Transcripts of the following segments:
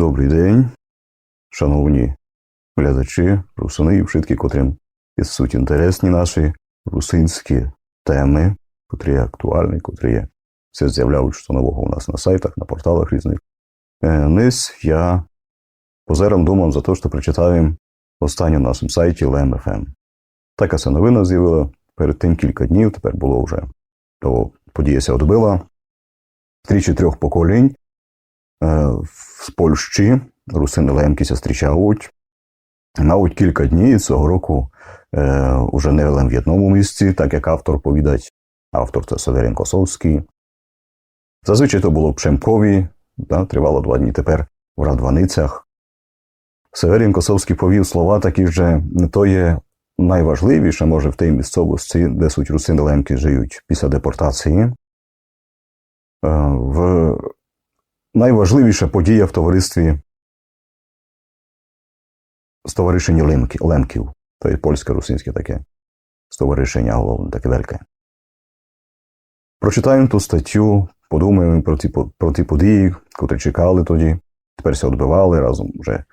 Добрий день, шановні глядачі, русини і вшитки, котрим суть інтересні наші русинські теми, котрі є актуальні, котрі є все з'являють, що нового у нас на сайтах, на порталах різних. Е, Низ я позером думав за те, що прочитаю останньо на нашому сайті LMFM. Така ця новина з'явила перед тим кілька днів, тепер було вже то подія ся відбила. Тричі трьох поколінь з Польщі русини лемкіся зустрічають. Мабуть, кілька днів цього року е, уже не в одному місці, так як автор повідать. Автор це Северин Косовський. Зазвичай то було в Пшемкові, да, тривало два дні тепер в Радваницях. Северин Косовський повів слова такі вже то є найважливіше, може, в тій місцевості, де суть русини лемки живуть після депортації. Е, в найважливіша подія в товаристві Стоваришення Лемки, Лемків. То є польське русинське таке стоваришення головне, таке велике. Прочитаємо ту статтю, подумаємо про ті, про ті події, котрі чекали тоді. Тепер відбивали разом вже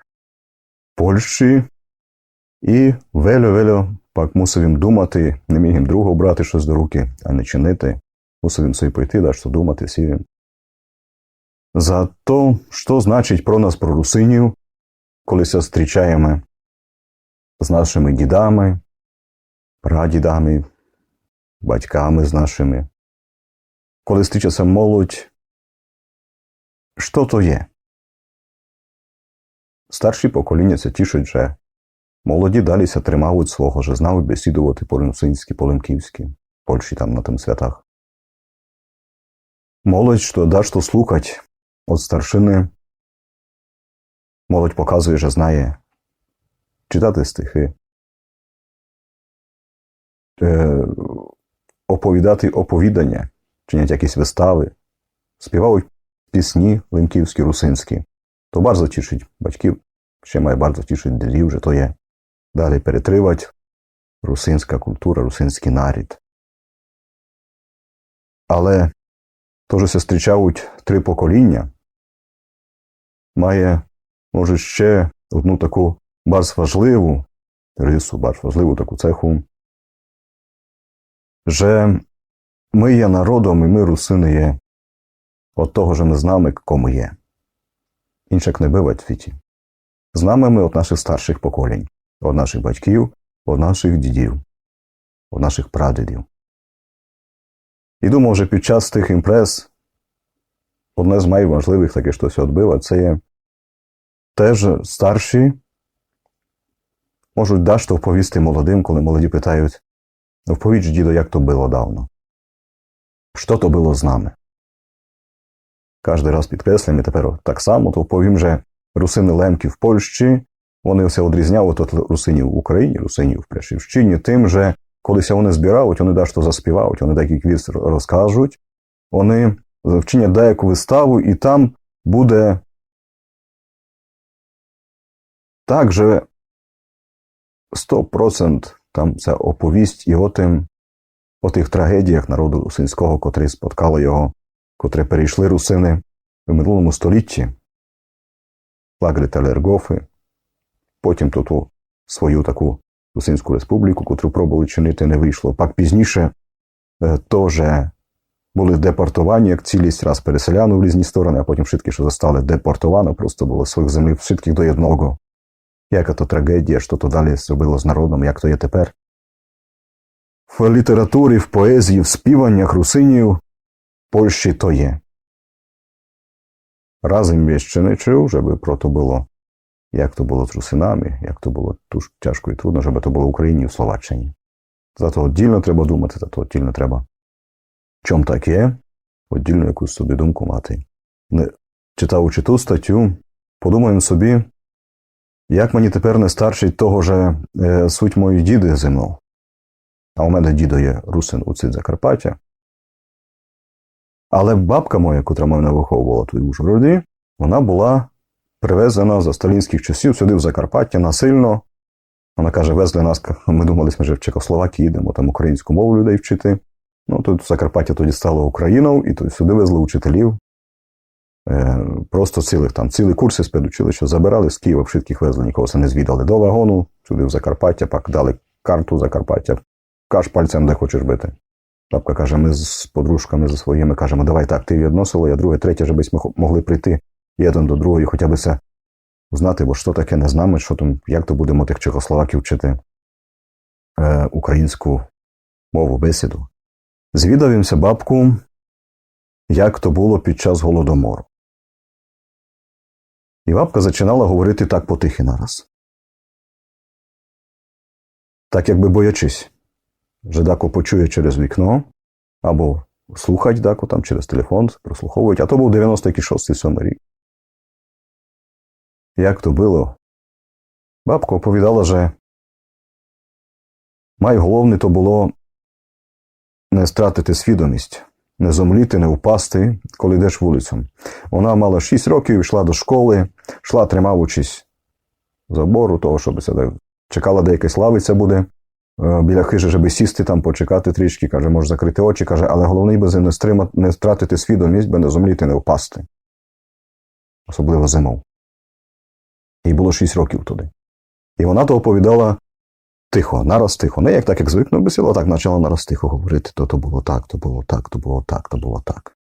в Польщі. І вело-вело пак мусив їм думати, не міг їм другого брати щось до руки, а не чинити. Мусив їм собі пойти, да що думати, сів. За то, що значить про нас, про русинів, коли се зустрічаємо з нашими дідами, прадідами, батьками з нашими. Коли зустрічається молодь, що то є? Старші покоління це тішать, що молоді даліся тримають свого, що знають бесідувати по-русинськи, по-лемківськи, Польщі там на тим святах. Молодь, що да, що слухать від старшини, молодь показує, що знає читати стихи, е, оповідати оповідання, чинять якісь вистави, співають пісні лемківські, русинські. То bardzo тішить батьків, ще має bardzo тішить дідів, що то є. Далі перетривать русинська культура, русинський нарід. Але се зустрічають три покоління, має, може, ще одну таку важливу рису, важливу таку цеху, що ми є народом, і ми русини є от того, що ми з нами, кому є. Іншак не бива в світі. З нами ми від наших старших поколінь, від наших батьків, від наших дідів, від наших прадідів. І думав, що під час тих імпрез одне з найважливих таке, що се відбило, це є теж старші можуть дещо вповісти молодим, коли молоді питають, вповідь ж, дідо, як то було давно. Що то було з нами? Кожен раз підкреслюємо, тепер так само, то вповім же русини Лемки в Польщі, вони все відрізняли від русинів в Україні, русинів в Прешівщині, тим же, колися вони збирають, вони дещо заспівають, вони деякий квіз розкажуть, вони вчинять деяку виставу, і там буде так же 100% там ця оповість і о тим, о тих трагедіях народу русинського, котрі споткали його, котрі перейшли русини в минулому столітті, лагери та лергофи, потім ту свою таку Русинську республіку, котру пробували чинити, не вийшло. Пак пізніше е, теж були депортовані, як цілість раз переселяни в різні сторони, а потім všetky, що застали депортовано, просто було своїх землі všetkých до одного. Яка то трагедія, що то далі зробило з народом, як то є тепер? В літературі, в поезії, в співаннях русинів Польщі то є. Разом я ще не чув, щоб про то було, як то було з русинами, як то було тяжко і трудно, щоб то було в Україні і в Словаччині. Зато віддільно треба думати, зато віддільно треба. Чом так є, віддільно якусь собі думку мати. Не, читаючи ту статтю, подумаємо собі, як мені тепер не старшить того же е, суть мої діди зимов. А у мене дідо є русин у цid Закарпаття. Але бабка моя, котра мене виховувала тут в Ужгороді, вона була привезена за сталінських часів сюди в Закарпаття насильно. Вона каже, везли нас, ми думали, ми вже в Чехословакії їдемо там українську мову людей вчити. Ну, тут Закарпаття тоді стало Україною, і тут сюди везли учителів. Е, просто цілих там, цілі курси з педучилища забирали з Києва, швидких везли, нікого це не звідали до вагону, сюди в Закарпаття, пак дали карту Закарпаття, каж пальцем, де хочеш бити. Бабка каже, ми з подружками зі своїми кажемо, давай так, ти відносило, я друге, третє, щоб ми могли прийти один до другого і хоча б це знати, бо що таке не знаме, що там, як то будемо тих чехословаків вчити е, українську мову бесіду. Звідавімося бабку, як то було під час голодомору. І бабка починала говорити так потихи нараз. Так якби боячись, вже дако почує через вікно, або слухать дако там через телефон, прослуховують, а то був 96-7 рік. Як то було? Бабка оповідала, що найголовніше то було не стратити свідомість, не зомліти, не впасти, коли йдеш вулицям. Вона мала 6 років, йшла до школи, йшла, тримаючись забору, того, щоб це чекала, де якась лавиця буде е, біля хижі, щоб сісти там, почекати трішки, каже, може закрити очі, каже, але головний би не, стримати, не стратити свідомість, би не зомліти, не впасти. Особливо зимов. Їй було 6 років туди. І вона то оповідала тихо, нараз тихо. Не як так, як звикнув би сіло, так почала нараз тихо говорити. То то було так, то було так, то було так, то було так.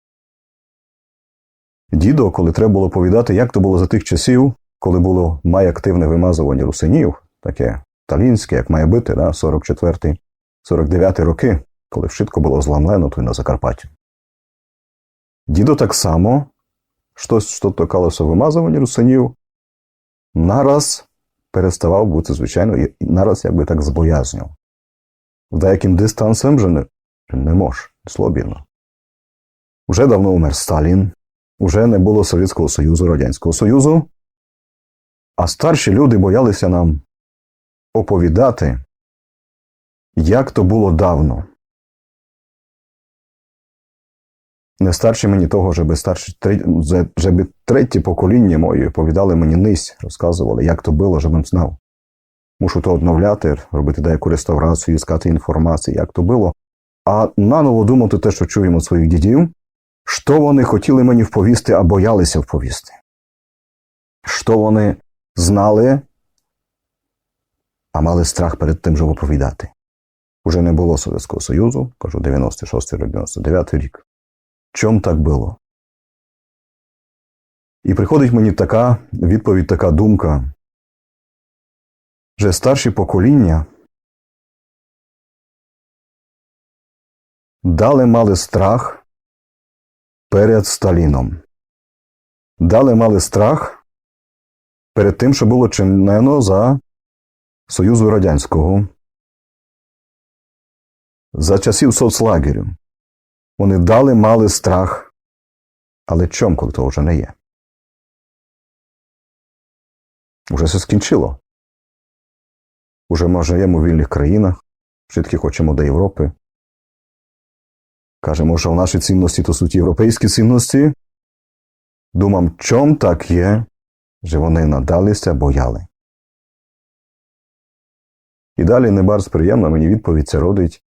Дідо, коли треба було повідати, як то було за тих часів, коли було майактивне вимазування русинів, таке талінське, як має бути, да, 44 49 роки, коли вшитко було зламлено, то й на Закарпатті. Дідо так само, щось, що токалося вимазування русинів, нараз переставав бути, звичайно, і нараз якби так збоязняв. Деяким дистанцем вже не, не мож, слобідно. Уже давно умер Сталін, уже не було Совєтського Союзу, Радянського Союзу, а старші люди боялися нам оповідати, як то було давно. Не старші мені того, щоб старші, щоб третє покоління мої оповідали мені нись, розказували, як то було, щоб знав. Мушу то обновляти, робити деяку реставрацію, іскати інформацію, як то було. А наново думати те, що чуємо від своїх дідів, що вони хотіли мені вповісти, а боялися вповісти. Що вони знали, а мали страх перед тим, щоб оповідати. Уже не було Совєтського Союзу, кажу, 96 рік, 99 рік. Чом так було? І приходить мені така відповідь, така думка, що старші покоління дали мали страх перед Сталіном. Дали мали страх перед тим, що було чинено за Союзу Радянського, за часів соцлагерю. Вони дали мали страх, але чом, коли того вже не є? Уже все скінчило. Уже ми живемо в вільних країнах, швидкі хочемо до Європи. Кажемо, що в наші цінності то суть європейські цінності. Думам, чом так є, що вони надалися бояли. І далі не барз приємна мені відповідь це родить,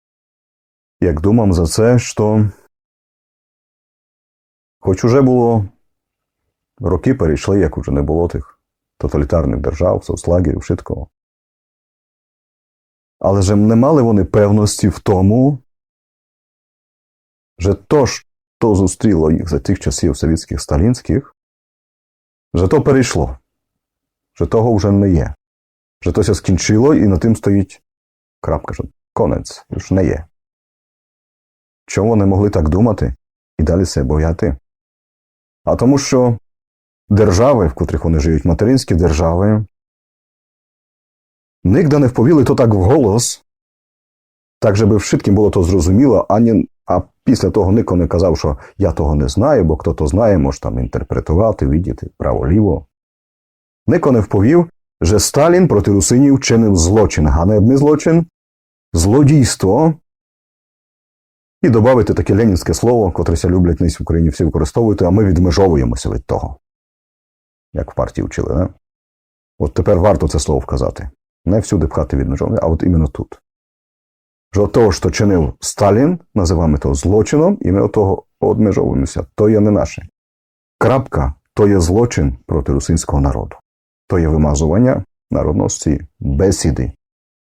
як думам за це, що хоч уже було роки перейшли, як уже не було тих тоталітарних держав, соцлагерів, шиткого. Але ж не мали вони певності в тому, що то, що зустріло їх за тих часів совєтських сталінських, що то перейшло, що того вже не є. Що то ся скінчило і на тим стоїть крапка, що конець, już не є. Чому вони могли так думати і далі себе бояти? А тому, що держави, в котрих вони живуть, материнські держави, нігде не вповіли то так вголос, так, щоб вшитким було то зрозуміло, ані, а після того ніхто не казав, що я того не знаю, бо хто то знає, може там інтерпретувати, видіти право-ліво. Ніхто не вповів, що Сталін проти русинів чинив злочин, ганебний злочин, злодійство. І додати таке ленінське слово, котреся люблять нись в Україні всі використовувати, а ми відмежовуємося від того. Як в партії вчили, не? От тепер варто це слово вказати. Не всюди пхати відмежовування, а от іменно тут. Що того, що чинив Сталін, називаємо того злочином, і ми от того одмежовуємося. То є не наше. Крапка то є злочин проти русинського народу. То є вимазування народності, бесіди,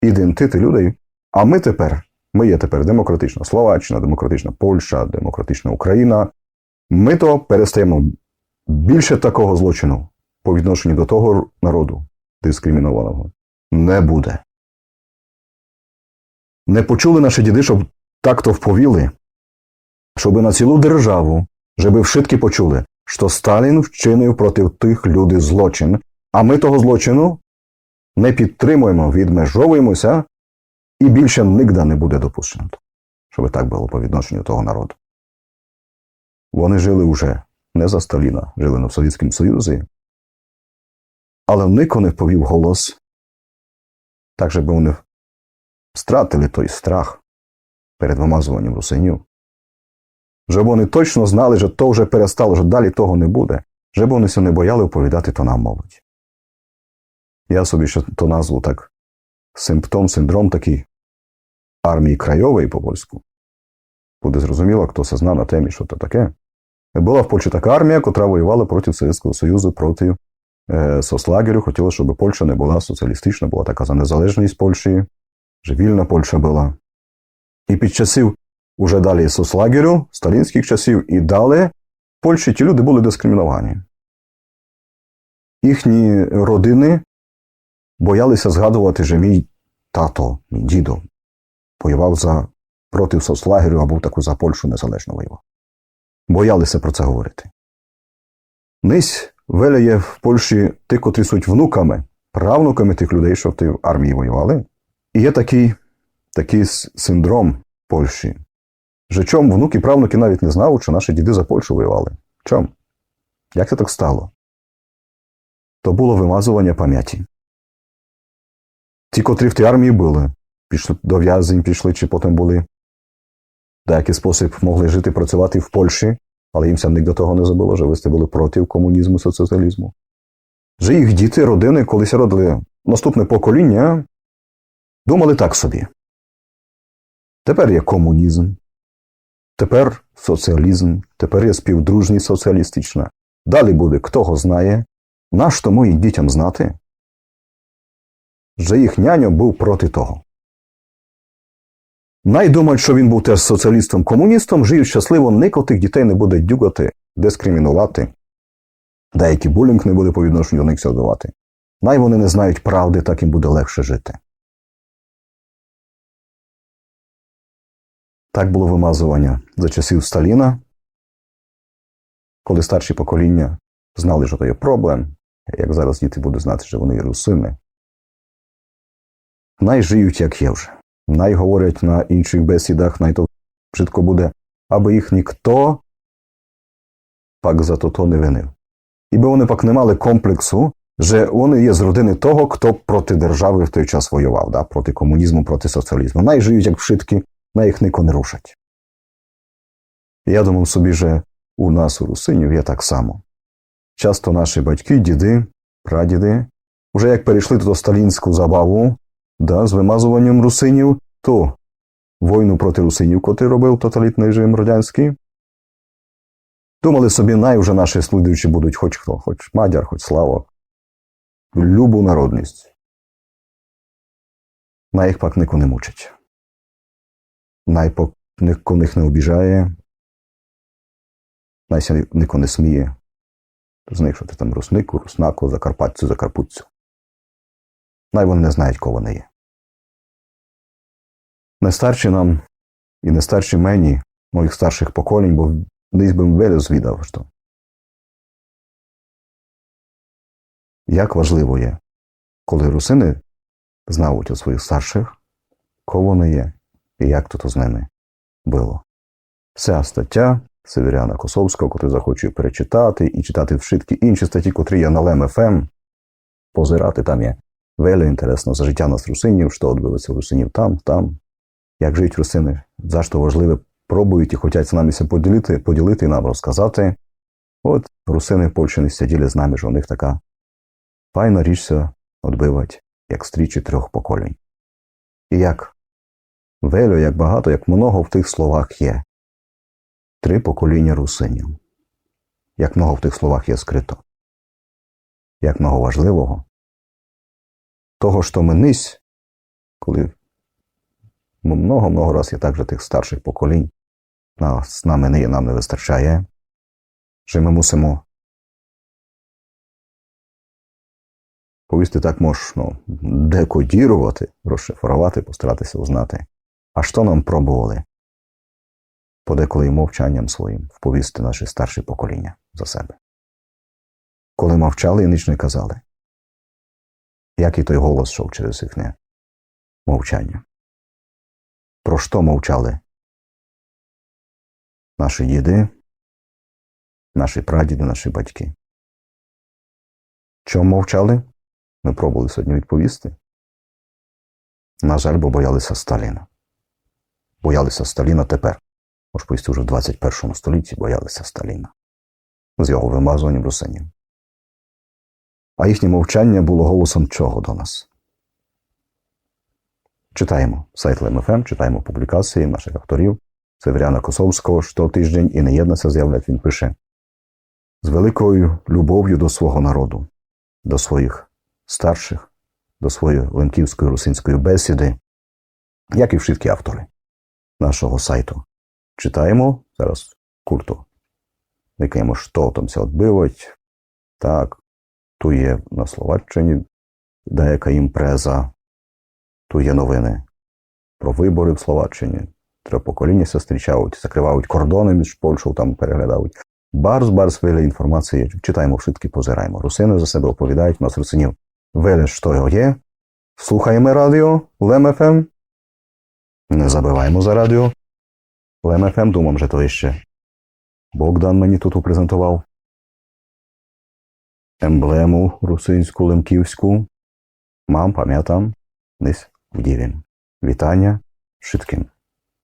ідентити людей. А ми тепер, ми є тепер демократична Словаччина, демократична Польща, демократична Україна. Ми то перестаємо більше такого злочину по відношенню до того народу дискримінованого не буде. Не почули наші діди, щоб так-то вповіли, щоб на цілу державу, щоб вшитки почули, що Сталін вчинив проти тих людей злочин, а ми того злочину не підтримуємо, відмежовуємося і більше нігде не буде допущено. Щоб так було по відношенню того народу. Вони жили вже не за Сталіна, жили в Совєтському Союзі, але ніко не повів голос, так щоб вони стратили той страх перед вимазуванням русинів. Щоб вони точно знали, що то вже перестало, що далі того не буде, щоб вони се не бояли оповідати то нам молодь. Я собі ще то назву так симптом, синдром такий армії крайової по польську. Буде зрозуміло, хто се зна на темі, що це таке. Була в Польщі така армія, котра воювала проти Совєтського Союзу, проти е, соцлагерю. Хотіла, щоб Польща не була соціалістична, була така за незалежність Польщі, вже вільна Польща була. І під часів уже далі соцлагерю, сталінських часів і далі, в Польщі ті люди були дискриміновані. Їхні родини боялися згадувати, що мій тато, мій дідо воював за проти соцлагерю або таку за Польщу незалежно воював. Боялися про це говорити. Нись веляє в Польщі ті, котрі суть внуками, правнуками тих людей, що в тій армії воювали. І є такий, такий синдром Польщі. Що чом внуки правнуки навіть не знали, що наші діди за Польщу воювали. Чом? Як це так стало? То було вимазування пам'яті. Ті, котрі в тій армії були, пішли до в'язень, пішли, чи потім були деякий спосіб могли жити, працювати в Польщі, але їм сам до того не забуло, що ви були проти комунізму, соціалізму. Вже їх діти, родини, колись родили наступне покоління, думали так собі. Тепер є комунізм, тепер соціалізм, тепер є співдружність соціалістична. Далі буде, хто го знає, тому і дітям знати, що їх няньо був проти того. Найдумають, що він був теж соціалістом-комуністом, жиють щасливо, ніко тих дітей не буде дюгати, дискримінувати, деякий булінг не буде по відношенню до них сядувати. Най вони не знають правди, так їм буде легше жити. Так було вимазування за часів Сталіна, коли старші покоління знали, що то є проблем, як зараз діти будуть знати, що вони є русини. Най жиють, як є вже. Най говорять на інших бесідах, най то швидко буде, аби їх ніхто пак за то то не винив. І би вони пак не мали комплексу, що вони є з родини того, хто проти держави в той час воював, да? проти комунізму, проти соціалізму. Най живуть, як вшитки, на їх ніко не рушать. Я думав собі, що у нас, у русинів, є так само. Часто наші батьки, діди, прадіди, вже як перейшли до сталінську забаву, да, з вимазуванням русинів, то війну проти русинів, котрий робив тоталітний режим радянський. Думали собі, най вже наші слідуючі будуть хоч хто, хоч мадяр, хоч славок, любу народність. На їх пак ніко не мучить. Най пак ніко них не обіжає, най ся ніко не сміє. З них, що ти там руснику, руснаку, закарпатцю, закарпутцю. Най вони не знають, кого вони є. Не старші нам і не старші мені, моїх старших поколінь, бо десь би велю звідав, що. Як важливо є, коли русини знають у своїх старших, кого вони є і як тут з ними було. Вся стаття Северяна Косовського, котрий захочу перечитати і читати вшитки інші статті, котрі є на LMFM, позирати там є велю інтересно за життя нас русинів, що відбилося русинів там, там, як живуть русини, за що важливе, пробують і хочуть з нами поділити, поділити і нам розказати. От русини в Польщі не сиділи з нами, що у них така файна річця відбивать, як стрічі трьох поколінь. І як велю, як багато, як много в тих словах є. Три покоління русинів. як много в тих словах є скрито, як много важливого. Того, що ми нись, коли много-много раз є також тих старших поколінь, нас, нами не нам не вистачає, що ми мусимо повісти так можна декодірувати, розшифрувати, постаратися узнати, а що нам пробували? Подеколи мовчанням своїм вповісти наші старші покоління за себе. Коли мовчали і ніч не казали, як і той голос йшов через їхнє мовчання. Про що мовчали наші діди, наші прадіди, наші батьки? Чому мовчали? Ми пробували сьогодні відповісти. На жаль, бо боялися Сталіна. Боялися Сталіна тепер. Може, повісти вже в 21 столітті боялися Сталіна з його вимазуванням русинів. А їхнє мовчання було голосом чого до нас? Читаємо сайт ЛМФМ, читаємо публікації наших авторів Северяна Косовського щотиждень і не єдна це як він пише, з великою любов'ю до свого народу, до своїх старших, до своєї ленківської русинської бесіди, як і всі автори нашого сайту. Читаємо зараз курту. Якимо що там ся відбивать. Так, tu є на Словаччині деяка імпреза, tu є новини про вибори в Словаччині. Три покоління зустрічають, закривають кордони між Польщею, там переглядають. Барс, барс, виле інформації. Читаємо всі, позираємо. Русини за себе оповідають, у нас русинів виле, що його є. Слухаємо радіо, ЛМФМ. Не забиваємо за радіо. ЛМФМ, думам, що то ще Богдан мені тут упрезентував емблему русинську лемківську. Мам, пам'ятам, десь вдівім. Вітання швидким.